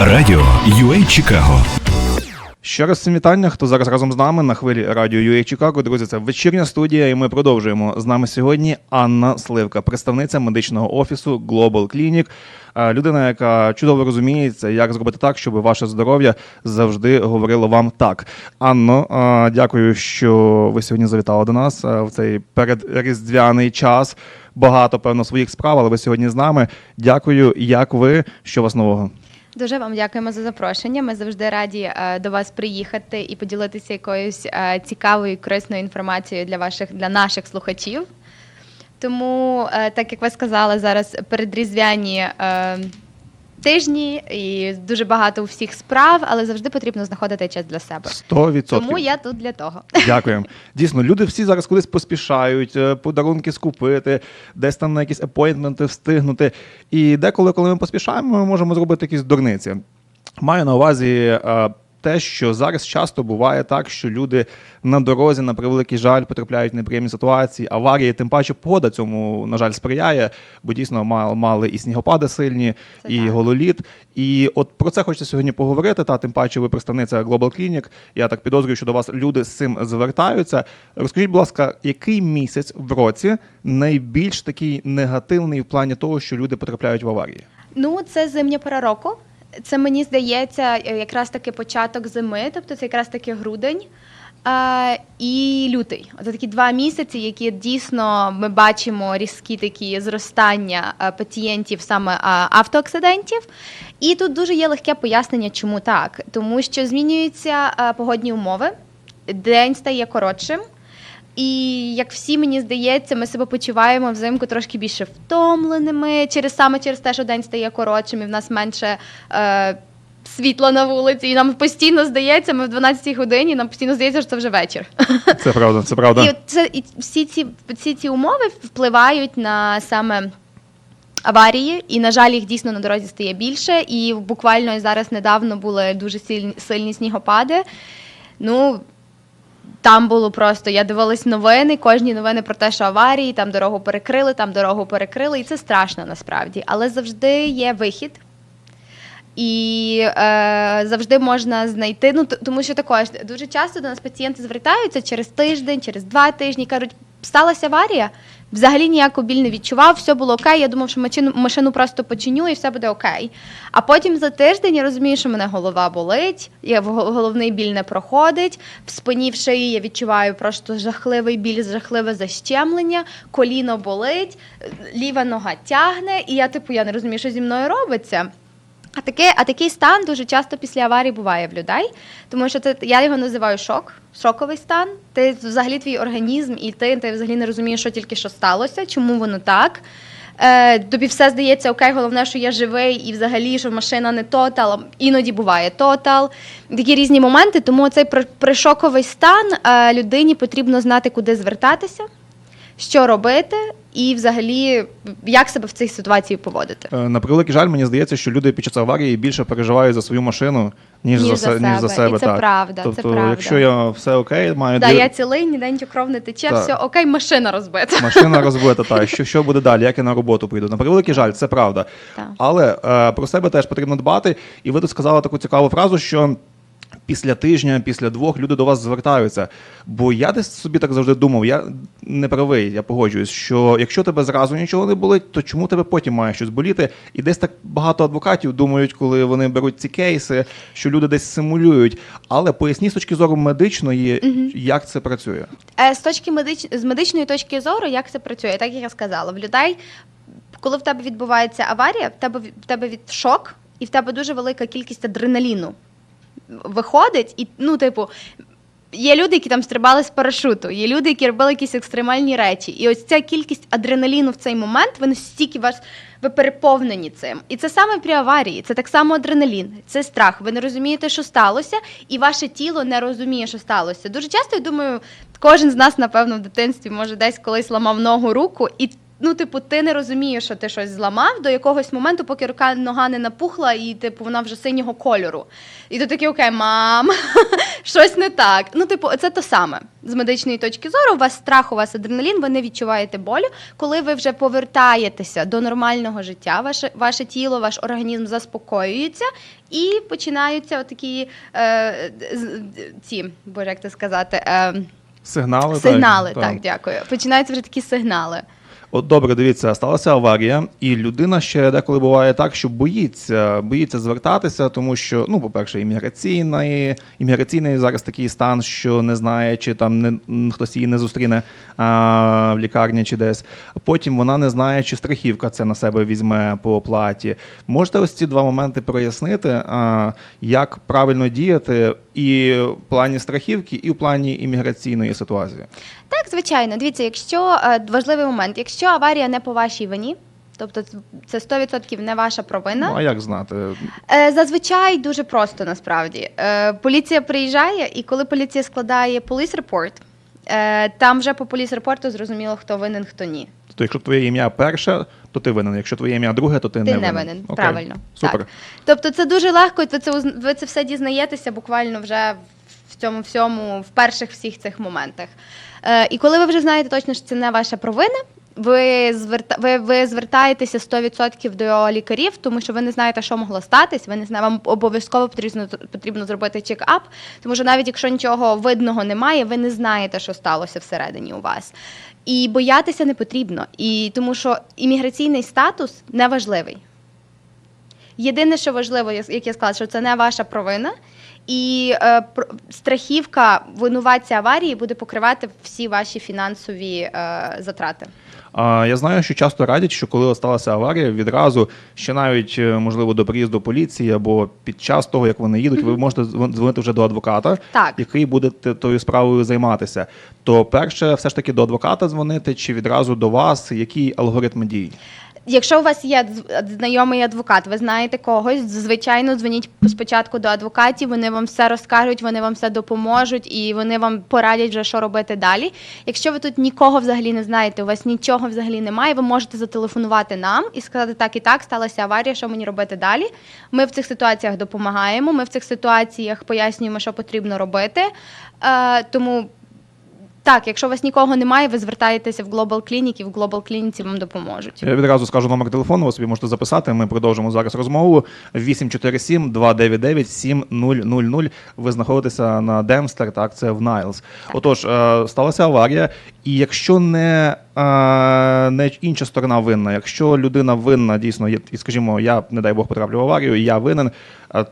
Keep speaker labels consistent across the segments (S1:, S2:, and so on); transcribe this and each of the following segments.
S1: Радіо UA Чикаго.
S2: Ще раз всім вітання, хто зараз разом з нами на хвилі радіо UA Чикаго. Друзі, це вечірня студія, і ми продовжуємо. З нами сьогодні Анна Сливка, представниця медичного офісу Global Clinic. Людина, яка чудово розуміється, як зробити так, щоб ваше здоров'я завжди говорило вам так. Анно, дякую, що ви сьогодні завітали до нас в цей передріздвяний час. Багато певно своїх справ, але ви сьогодні з нами. Дякую, як ви, що вас нового?
S3: Дуже вам дякуємо за запрошення. Ми завжди раді е, до вас приїхати і поділитися якоюсь е, цікавою корисною інформацією для ваших для наших слухачів. Тому, е, так як ви сказали, зараз передріздвяні е, тижні і дуже багато у всіх справ, але завжди потрібно знаходити час для себе.
S2: Сто відсотків.
S3: Тому я тут для того.
S2: Дякуємо. Дійсно, люди всі зараз кудись поспішають, е, подарунки скупити, десь там на якісь апойнтменти встигнути. І деколи, коли ми поспішаємо, ми можемо зробити якісь дурниці. Маю на увазі. Те, що зараз часто буває так, що люди на дорозі, на превеликий жаль, потрапляють в неприємні ситуації, аварії, тим паче погода цьому, на жаль, сприяє, бо дійсно мали, мали і снігопади сильні,
S3: Це
S2: і
S3: так.
S2: гололід. І от про це хочеться сьогодні поговорити. Та тим паче ви представниця Global Clinic. Я так підозрюю, що до вас люди з цим звертаються. Розкажіть, будь ласка, який місяць в році найбільш такий негативний в плані того, що люди потрапляють в аварії?
S3: Ну, це зимня пора року. Це мені здається, е, якраз таки початок зими, тобто це якраз таки грудень. І лютий. Це такі два місяці, які дійсно ми бачимо різкі такі зростання е, пацієнтів саме а, автоакцидентів. І тут дуже є легке пояснення, чому так. Тому що змінюються е, погодні умови, день стає коротшим. І як всі мені здається, ми себе почуваємо взимку трошки більше втомленими через саме через те, що день стає коротшим, і в нас менше е, світла на вулиці. І нам постійно здається, ми в 12-й годині, нам постійно здається, що це вже вечір.
S2: Це правда, це правда.
S3: І, це, і всі ці всі ці умови впливають на саме. Аварії, і на жаль, їх дійсно на дорозі стає більше. І буквально зараз недавно були дуже сильні, сильні снігопади. Ну там було просто, я дивилась новини, кожні новини про те, що аварії, там дорогу перекрили, там дорогу перекрили, і це страшно насправді. Але завжди є вихід. І е, завжди можна знайти. Ну тому що також дуже часто до нас пацієнти звертаються через тиждень, через два тижні. кажуть, сталася аварія, взагалі ніяку біль не відчував, все було окей. Я думав, що машину, машину просто починю і все буде окей. А потім за тиждень я розумію, що мене голова болить, я головний біль не проходить. В спині в шиї я відчуваю просто жахливий біль, жахливе защемлення, коліно болить, ліва нога тягне, і я, типу, я не розумію, що зі мною робиться. А таке, а такий стан дуже часто після аварії буває в людей, тому що це я його називаю шок, шоковий стан. Ти взагалі твій організм і ти, ти взагалі не розумієш, що тільки що сталося, чому воно так. Е, тобі все здається окей, головне, що я живий, і взагалі, що машина не тотал, іноді буває тотал. Такі різні моменти. Тому цей при- пришоковий стан е, людині потрібно знати, куди звертатися, що робити, і взагалі як себе в цій ситуації поводити.
S2: Е, На превеликий жаль, мені здається, що люди під час аварії більше переживають за свою машину, ніж,
S3: Ніж
S2: за,
S3: за
S2: се- ніж за
S3: себе. І це
S2: так.
S3: правда, це
S2: Тобто,
S3: правда.
S2: якщо я все окей, маю
S3: Да,
S2: дві-
S3: я цілий, ніде кров не тече,
S2: Так.
S3: все окей, машина розбита.
S2: Машина розбита, так. Що, що буде далі? Як я на роботу прийду? На превеликий жаль, це правда.
S3: Так.
S2: Але е, про себе теж потрібно дбати. І ви тут сказали таку цікаву фразу, що. Після тижня, після двох люди до вас звертаються. Бо я десь собі так завжди думав, я не правий, я погоджуюсь, що якщо тебе зразу нічого не болить, то чому тебе потім має щось боліти? І десь так багато адвокатів думають, коли вони беруть ці кейси, що люди десь симулюють. Але поясніть з точки зору медичної, як це працює.
S3: Е, З точки медич... з медичної точки зору, як це працює, так як я сказала, в людей, коли в тебе відбувається аварія, в тебе в тебе від шок, і в тебе дуже велика кількість адреналіну виходить, і ну, типу. Є люди, які там стрибали з парашуту, є люди, які робили якісь екстремальні речі. І ось ця кількість адреналіну в цей момент, ви настільки вас ви переповнені цим. І це саме при аварії, це так само адреналін, це страх. Ви не розумієте, що сталося, і ваше тіло не розуміє, що сталося. Дуже часто я думаю, кожен з нас, напевно, в дитинстві може десь колись ламав ногу руку, і Ну, типу, ти не розумієш, що ти щось зламав до якогось моменту, поки рука нога не напухла, і типу вона вже синього кольору. І ти такий, окей, мам, щось не так. Ну, типу, це то саме. З медичної точки зору, у вас страх, у вас адреналін, ви не відчуваєте болю. Коли ви вже повертаєтеся до нормального життя, ваше, ваше тіло, ваш організм заспокоюється і починаються такі е, ці, боже, як це сказати, е,
S2: Сигнали.
S3: сигнали.
S2: так,
S3: Так, дякую. Починаються вже такі сигнали.
S2: От добре, дивіться, сталася аварія, і людина ще деколи буває так, що боїться, боїться звертатися, тому що, ну, по-перше, імміграційний, імміграційний зараз такий стан, що не знає, чи там не, хтось її не зустріне а, в лікарні чи десь. Потім вона не знає, чи страхівка це на себе візьме по оплаті. Можете ось ці два моменти прояснити, а, як правильно діяти і в плані страхівки, і в плані імміграційної ситуації.
S3: Так, звичайно. Дивіться, якщо е, важливий момент, якщо аварія не по вашій вині, тобто це 100% не ваша провина.
S2: Ну, а як знати?
S3: Е, Зазвичай дуже просто насправді. Е, Поліція приїжджає, і коли поліція складає police report, там вже по police report зрозуміло, хто винен, хто ні.
S2: Тобто, якщо твоє ім'я перше, то ти винен. Якщо твоє ім'я друге, то ти,
S3: Ти
S2: не
S3: не
S2: винен.
S3: винен,
S2: Окей.
S3: правильно.
S2: Супер.
S3: Так. Тобто це дуже легко, і ви це, ви це все дізнаєтеся буквально вже в цьому всьому, в перших всіх цих моментах. Е, і коли ви вже знаєте точно, що це не ваша провина, ви, зверта... ви, ви звертаєтеся 100% до лікарів, тому що ви не знаєте, що могло статись. Ви не знаєте, вам обов'язково потрібно, потрібно зробити чек-ап, тому що навіть якщо нічого видного немає, ви не знаєте, що сталося всередині у вас. І боятися не потрібно. І тому що імміграційний статус не важливий. Єдине, що важливо, як я сказала, що це не ваша провина, і е, страхівка винуватця аварії буде покривати всі ваші фінансові е, затрати.
S2: А, я знаю, що часто радять, що коли сталася аварія, відразу ще навіть е, можливо до приїзду поліції або під час того, як вони їдуть, ви можете дзвон- дзвонити вже до адвоката,
S3: Так.
S2: який буде тою справою займатися. То перше, все ж таки до адвоката дзвонити чи відразу до вас, який алгоритм дій?
S3: Якщо у вас є знайомий адвокат, ви знаєте когось, звичайно, дзвоніть спочатку до адвокатів, вони вам все розкажуть, вони вам все допоможуть і вони вам порадять вже, що робити далі. Якщо ви тут нікого взагалі не знаєте, у вас нічого взагалі немає, ви можете зателефонувати нам і сказати, так і так, сталася аварія, що мені робити далі. Ми в цих ситуаціях допомагаємо, ми в цих ситуаціях пояснюємо, що потрібно робити. Е, тому так, якщо у вас нікого немає, ви звертаєтеся в Global Clinic і в Global Clinic вам допоможуть.
S2: Я відразу скажу номер телефону, ви собі можете записати. Ми продовжимо зараз розмову. 847 299 7000. Ви знаходитеся на Демстер, так, це в Найлз. Отож, е, сталася аварія, і якщо не, не інша сторона винна, якщо людина винна, дійсно, є- і скажімо, я, не дай Бог, потраплю в аварію, і я винен,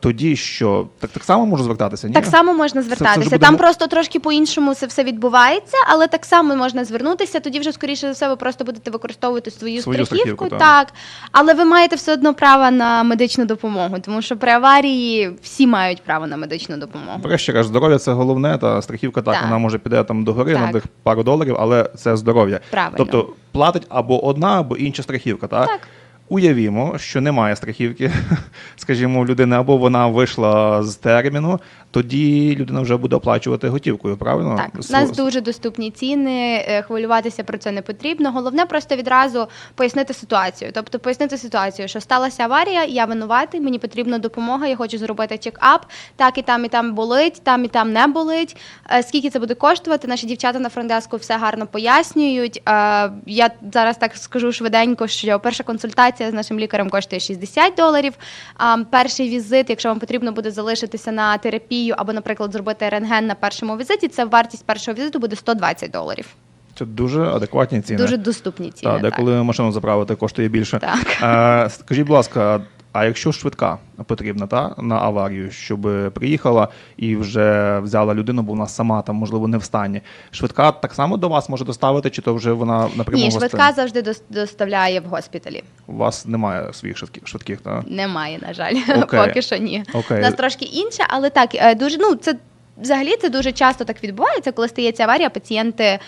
S2: тоді що? Так, так само можу звертатися? Ні?
S3: Так само можна
S2: Це- це
S3: звертатися.
S2: буде
S3: Там просто трошки по-іншому це все відбувається, але так само можна звернутися. Тоді вже скоріше за все ви просто будете використовувати свою,
S2: Свою
S3: страхівку.
S2: так.
S3: так. Але ви маєте все одно право на медичну допомогу, тому що при аварії всі мають право на медичну допомогу.
S2: Врешті кажуть, здоров'я це головне, та страхівка так,
S3: Так.
S2: вона може піде там до гори на тих пару доларів, але це здоров'я.
S3: Правильно.
S2: Тобто платить або одна, або інша страхівка. Так?
S3: Так.
S2: Уявімо, що немає страхівки, скажімо, у людини, або вона вийшла з терміну, тоді людина вже буде оплачувати готівкою, правильно?
S3: Так, у нас дуже доступні ціни, е, хвилюватися про це не потрібно. Головне просто відразу пояснити ситуацію. Тобто пояснити ситуацію, що сталася аварія, я винуватий, мені потрібна допомога, я хочу зробити чек-ап. Так і там, і там болить, там і там не болить. Е, Скільки це буде коштувати? Наші дівчата на фронтдеску все гарно пояснюють. Е, Я зараз так скажу швиденько, що перша консультація з нашим лікарем коштує 60 доларів. Перший візит, якщо вам потрібно буде залишитися на терапію або, наприклад, зробити рентген на першому візиті, це вартість першого візиту буде 120 доларів.
S2: Це дуже адекватні ціни.
S3: Дуже доступні ціни.
S2: Так, деколи машину заправити коштує більше.
S3: Так.
S2: Е, скажіть, будь ласка, а якщо швидка потрібна та, на аварію, щоб приїхала і вже взяла людину, бо вона сама там, можливо, не в стані. Швидка так само до вас може доставити, чи то вже вона напряму
S3: Ні,
S2: в гостин-
S3: швидка завжди дос- доставляє в госпіталі.
S2: У вас немає своїх швидких, швидких так?
S3: Немає, на жаль,
S2: Окей.
S3: поки що ні.
S2: Окей.
S3: У нас трошки інше, але так, е, дуже ну це взагалі це дуже часто так відбувається, коли стається аварія, пацієнти.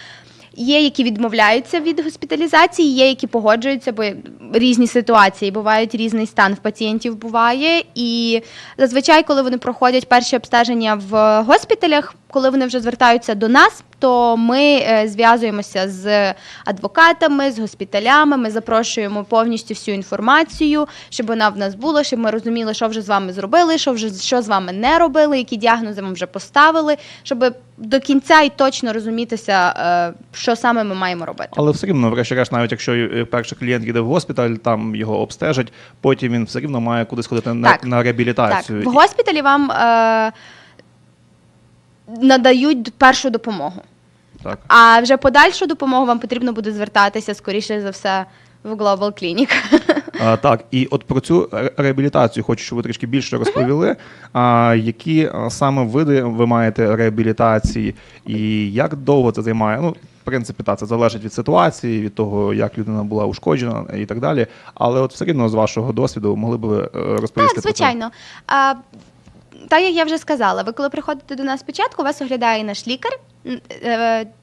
S3: Є, які відмовляються від госпіталізації, є, які погоджуються, бо різні ситуації бувають різний стан в пацієнтів буває. І зазвичай, коли вони проходять перші обстеження в госпіталях, коли вони вже звертаються до нас, то ми е, зв'язуємося з адвокатами, з госпіталями. Ми запрошуємо повністю всю інформацію, щоб вона в нас була, щоб ми розуміли, що вже з вами зробили, що вже що з вами не робили, які діагнози вам вже поставили, щоб до кінця і точно розумітися, е, що саме ми маємо робити.
S2: Але все рівно, врешті-решт, навіть якщо е, перший клієнт їде в госпіталь, там його обстежать, потім він все рівно має кудись ходити на,
S3: Так.
S2: на
S3: Так,
S2: реабілітацію.
S3: в госпіталі вам е, надають першу допомогу.
S2: Так.
S3: А вже подальшу допомогу вам потрібно буде звертатися скоріше за все в Global Clinic.
S2: А, так, і от про цю реабілітацію хочу, щоб ви трішки більше розповіли. А, які саме види ви маєте реабілітації, і як довго це займає? Ну, в принципі, так, це залежить від ситуації, від того, як людина була ушкоджена і так далі. Але от все рівно з вашого досвіду могли б ви е, розповісти
S3: Так,
S2: про це?
S3: Так як я вже сказала, ви коли приходите до нас спочатку, вас оглядає наш лікар.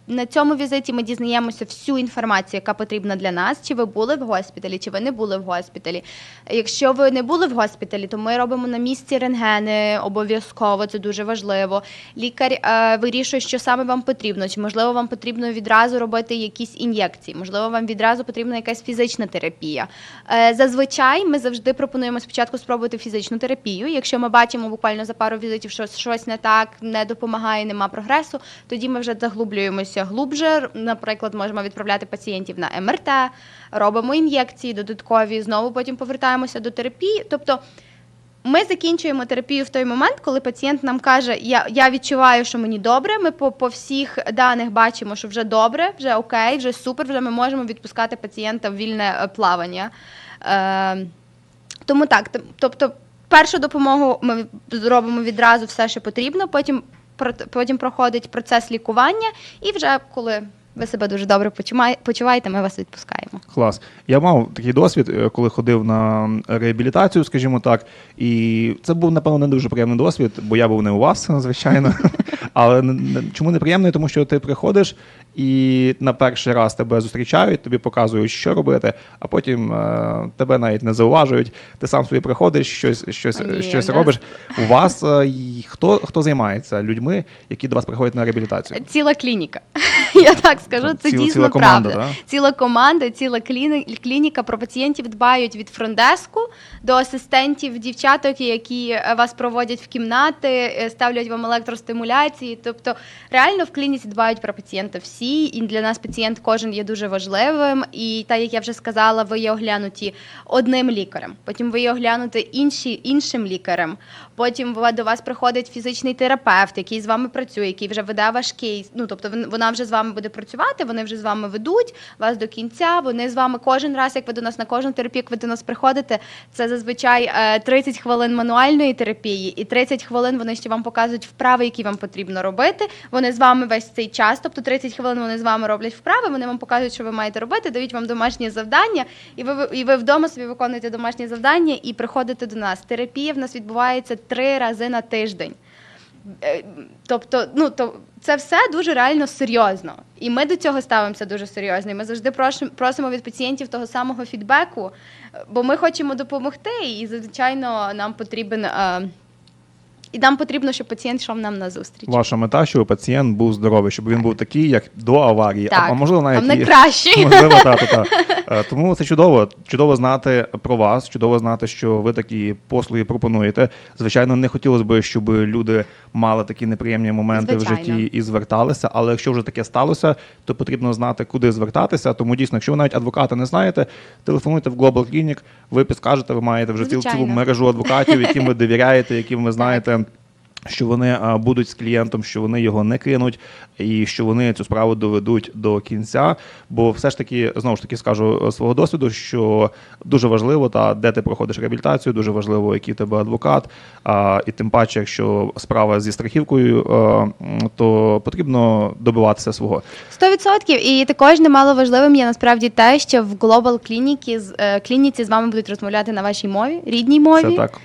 S3: На цьому візиті ми дізнаємося всю інформацію, яка потрібна для нас. Чи ви були в госпіталі, чи ви не були в госпіталі. Якщо ви не були в госпіталі, то ми робимо на місці рентгени обов'язково, це дуже важливо. Лікар е, вирішує, що саме вам потрібно. Чи можливо вам потрібно відразу робити якісь ін'єкції, можливо, вам відразу потрібна якась фізична терапія. Е, зазвичай ми завжди пропонуємо спочатку спробувати фізичну терапію. Якщо ми бачимо буквально за пару візитів, що щось не так, не допомагає, нема прогресу, тоді ми вже заглублюємося глубже. Наприклад, можемо відправляти пацієнтів на МРТ, робимо ін'єкції додаткові, знову потім повертаємося до терапії. Тобто ми закінчуємо терапію в той момент, коли пацієнт нам каже, я, я відчуваю, що мені добре. Ми по, по всіх даних бачимо, що вже добре, вже окей, вже супер, вже ми можемо відпускати пацієнта в вільне е, плавання. Е, тому так, тобто, першу допомогу ми зробимо відразу все, що потрібно, потім, потім проходить процес лікування, і вже коли ви себе дуже добре почуваєте, ми вас відпускаємо.
S2: Клас. Я мав такий досвід, е, коли ходив на реабілітацію, скажімо так, і це був, напевно, не дуже приємний досвід, бо я був не у вас, звичайно. Але чому неприємно? Тому що ти приходиш і на перший раз тебе зустрічають, тобі показують, що робити, а потім е, тебе навіть не зауважують. Ти сам собі приходиш, щось, щось,
S3: Ні,
S2: щось робиш. У вас е, хто, хто займається людьми, які до вас приходять на реабілітацію?
S3: Ціла клініка. Я так скажу, це
S2: Ціла-
S3: дійсно
S2: ціла команда,
S3: правда.
S2: да?
S3: Ціла команда, ціла клініка. Про пацієнтів дбають від фронтдеску до асистентів, дівчаток, які е, вас проводять в кімнати, е, ставлять вам електростимуляції. Тобто, реально в клініці дбають про пацієнта всі, і для нас пацієнт кожен є дуже важливим. І так як я вже сказала, ви є оглянуті одним лікарем, потім ви є оглянуті інші, іншим лікарем. Потім до вас приходить фізичний терапевт, який з вами працює, який вже веде ваш кейс. Ну тобто вона вже з вами буде працювати, вони вже з вами ведуть вас до кінця. Вони з вами кожен раз, як ви до нас на кожну терапію, як ви до нас приходите, це зазвичай е, 30 хвилин мануальної терапії, і 30 хвилин вони ще вам показують вправи, які вам потрібно робити. Вони з вами весь цей час, тобто 30 хвилин вони з вами роблять вправи. Вони вам показують, що ви маєте робити, дають вам домашні завдання, і ви і ви вдома собі виконуєте домашні завдання і приходите до нас. Терапія в нас відбувається три рази на тиждень. Е, Тобто, ну то це все дуже реально серйозно, і ми до цього ставимося дуже серйозно. І ми завжди просимо, від пацієнтів того самого фідбеку, е, бо ми хочемо допомогти, і звичайно, нам потрібен. І нам потрібно, щоб пацієнт йшов нам на зустріч.
S2: Ваша мета, щоб пацієнт був здоровий, щоб він був такий, як до аварії,
S3: Так.
S2: а можливо навіть
S3: Там
S2: і-. Можливо, так, так, так. Е, Тому це чудово. Чудово знати про вас, чудово знати, що ви такі послуги пропонуєте. Звичайно, не хотілося б, щоб люди мали такі неприємні моменти
S3: Звичайно.
S2: в житті і зверталися. Але якщо вже таке сталося, то потрібно знати, куди звертатися. Тому дійсно, якщо ви навіть адвоката не знаєте, телефонуйте в Global Clinic, ви підскажете, ви маєте вже ціл- цілу
S3: Звичайно.
S2: мережу адвокатів, яким ви довіряєте, яким ви знаєте. Що вони будуть з клієнтом, що вони його не кинуть, і що вони цю справу доведуть до кінця. Бо все ж таки, знову ж таки, скажу е, свого досвіду, що дуже важливо, та де ти проходиш реабілітацію, дуже важливо, який в тебе адвокат. А, і тим паче, якщо справа зі страхівкою, е, то потрібно добиватися свого.
S3: Сто відсотків. І також немало важливим є насправді те, що в Global клініці, з- е, клініці з вами будуть розмовляти на вашій мові, рідній мові.
S2: Це так.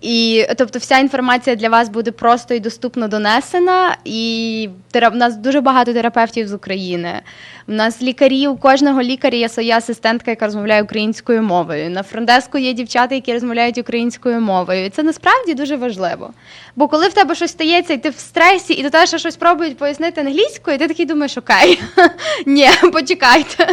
S3: І тобто вся інформація для вас буде просто і доступно донесена. І тера- в нас дуже багато терапевтів з України. У нас лікарі, у кожного лікаря є своя асистентка, яка розмовляє українською мовою. На фронтеску є дівчата, які розмовляють українською мовою. І це насправді дуже важливо. Бо коли в тебе щось стається, і ти в стресі, і до тебе ще щось пробують пояснити англійською, ти такий думаєш, окей, ні, почекайте.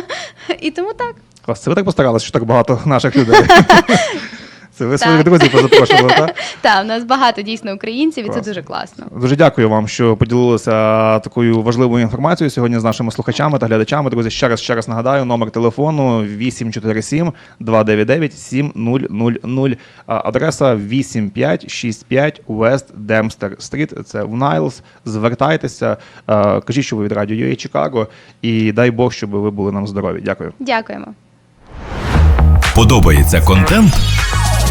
S3: І тому так.
S2: Клас, це ви так постаралися, що так багато наших людей. Це ви своїх друзів позапрошували, так?
S3: Так, у нас багато дійсно українців, і це дуже класно.
S2: Дуже дякую вам, що поділилися такою важливою інформацією сьогодні з нашими слухачами та глядачами. Друзі, ще раз ще раз нагадаю, номер телефону 847 299 7000, адреса 8565 West Dempster Street. Це в Найлс. Звертайтеся, кажіть, що ви від радіо UA Чикаго, і дай Бог, щоб ви були нам здорові. Дякую.
S3: Дякуємо.
S1: Подобається контент?